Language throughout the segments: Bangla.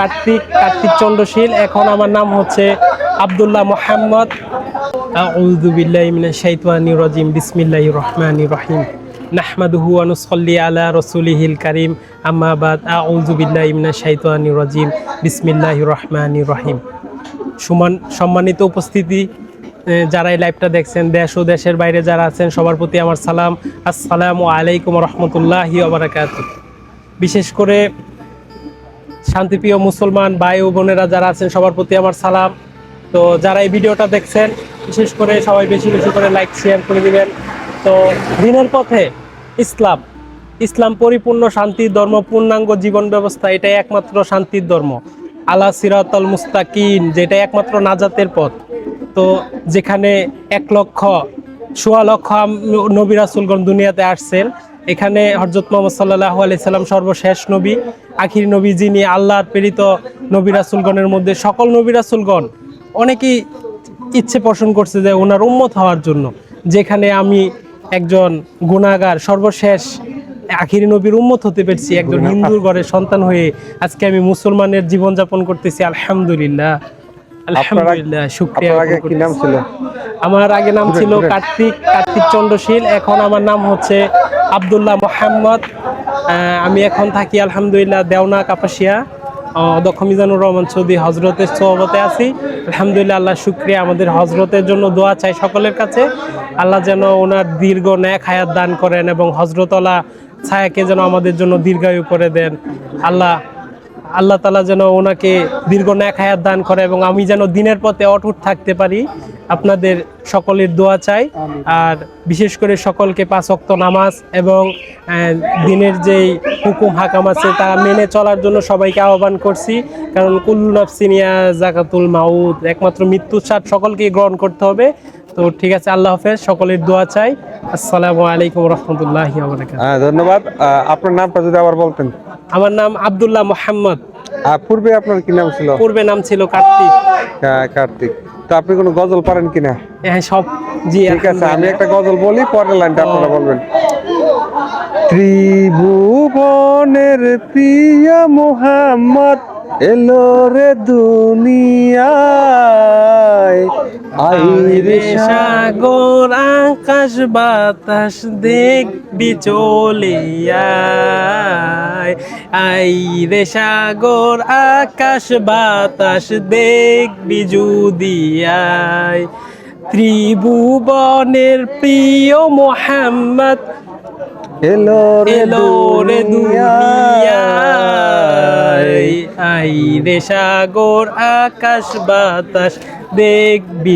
কার্তিক কার্তিক চন্দ্রশীল। এখন আমার নাম হচ্ছে আব্দুল্লাহ মোহাম্মদ। আউযু বিল্লাহি মিনাশ শাইতানির রাজিম। বিসমিল্লাহির রহমানির রহিম। নাহমাদুহু ওয়া নুসাল্লি আলা রাসূলিহিল কারীম। আম্মা বাদ। আউযু বিল্লাহি মিনাশ রাজিম। বিসমিল্লাহির রহমানির রহিম। সুমান সম্মানিত উপস্থিতি যারা এই লাইভটা দেখছেন, দেশ ও দেশের বাইরে যারা আছেন, সবার প্রতি আমার সালাম। আসসালামু আলাইকুম রহমতুল্লাহি ওবরাকাত বিশেষ করে শান্তিপ্রিয় মুসলমান ভাই ও বোনেরা যারা আছেন, সবার প্রতি আমার সালাম। তো যারা এই ভিডিওটা দেখছেন, বিশেষ করে সবাই বেশি বেশি করে লাইক শেয়ার করে দিবেন। তো দিনের পথে ইসলাম ইসলাম পরিপূর্ণ শান্তির ধর্ম, পূর্ণাঙ্গ জীবন ব্যবস্থা, এটাই একমাত্র শান্তির ধর্ম। আলা সিরাতল মুস্তাকিন যেটা একমাত্র নাজাতের পথ। তো যেখানে এক লক্ষ, সোয়া লক্ষ আম- নবী রাসুলগণ দুনিয়াতে আসছেন এখানে হজরত মোহাম্মদ সাল্লাহ আলাইসাল্লাম সর্বশেষ নবী আখির নবী যিনি আল্লাহর প্রেরিত নবী রাসুলগণের মধ্যে সকল নবী রাসুলগণ। অনেকেই ইচ্ছে পোষণ করছে যে ওনার উম্মত হওয়ার জন্য যেখানে আমি একজন গুণাগার সর্বশেষ আখিরি নবীর উম্মত হতে পেরেছি একজন হিন্দুর ঘরের সন্তান হয়ে আজকে আমি মুসলমানের জীবনযাপন করতেছি আলহামদুলিল্লাহ। আলহামদুলিল্লাহ শুক্রিয়া কি নাম ছিল? আমার আগে নাম ছিল কার্তিক কার্তিক চন্দ্রশীল এখন আমার নাম হচ্ছে আব্দুল্লাহ মোহাম্মদ আমি এখন থাকি, আলহামদুলিল্লাহ, দেওনা, কাপাসিয়া। অধ্যক্ষ মিজানুর রহমান সৌদি হজরতের সোহবতে আছি। আলহামদুলিল্লাহ, আল্লাহ শুক্রিয়া, আমাদের হজরতের জন্য দোয়া চাই সকলের কাছে। আল্লাহ যেন ওনার দীর্ঘ ন্যাক হায়াত দান করেন এবং হজরতলা ছায়াকে যেন আমাদের জন্য দীর্ঘায়ু করে দেন। আল্লাহ আল্লাহ তালা যেন ওনাকে দীর্ঘ ন্যাক হায়াত দান করে এবং আমি যেন দিনের পথে অটুট থাকতে পারি। আপনাদের সকলের দোয়া চাই। আর বিশেষ করে সকলকে পাঁচ ওয়াক্ত নামাজ এবং দিনের যেই হুকুম হাকাম আছে তা মেনে চলার জন্য সবাইকে আহ্বান করছি। কারণ কুল্লু নাফসিনিয়া জাকাতুল মাউদ একমাত্র মৃত্যুর স্বাদ সকলকেই গ্রহণ করতে হবে। তো ঠিক আছে আল্লাহ হাফেজ সকলের দোয়া চাই। আসসালামু আলাইকুম রহমতুল্লাহ হ্যাঁ ধন্যবাদ। আপনার নামটা যদি আবার বলতেন। আমার নাম আব্দুল্লাহ মোহাম্মদ। পূর্বে আপনার কি নাম ছিল? পূর্বে নাম ছিল কার্তিক। কার্তিক। তো আপনি কোনো গজল পারেন কিনা? হ্যাঁ সব জি ঠিক আছে আমি একটা গজল বলি পরের লাইনটা আপনারা বলবেন। ত্রিভুবনের প্রিয় মোহাম্মদ এলো রে দুনিয়ায় আইরে সাগর আকাশ বাতাস দেখবি চলিয়ায় আইরে সাগর আকাশ বাতাস দেখবি যুদিয়ায় ত্রিভুবনের প্রিয় মোহাম্মদ এলো রে এলো রে দুনিয়ায়। দুনিয়ায়। আই রে সাগর আকাশ বাতাস দেখবি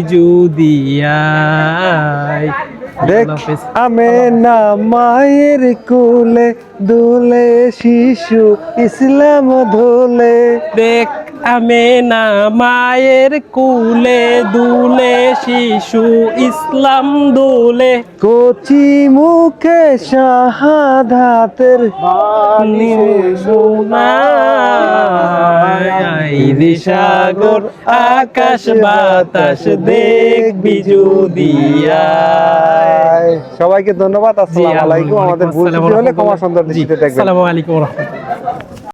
দেখ আল্লাহ হাফেজ। আমে না মায়ের কোলে দুলে শিশু ইসলাম ধুলে। দেখ আমে না মায়ের কুলে দুলে শিশু ইসলাম দুলে কচি মুখে শাহাদাতের আইরে সাগর আকাশ বাতাস দেখবি বিজুদিয়া সবাইকে ধন্যবাদ আসসালামু আলাইকুম। আমাদের ভুল হলে ক্ষমা সুন্দর দৃষ্টিতে দেখবেন। আসসালামু আলাইকুম রহমতুল্লাহ।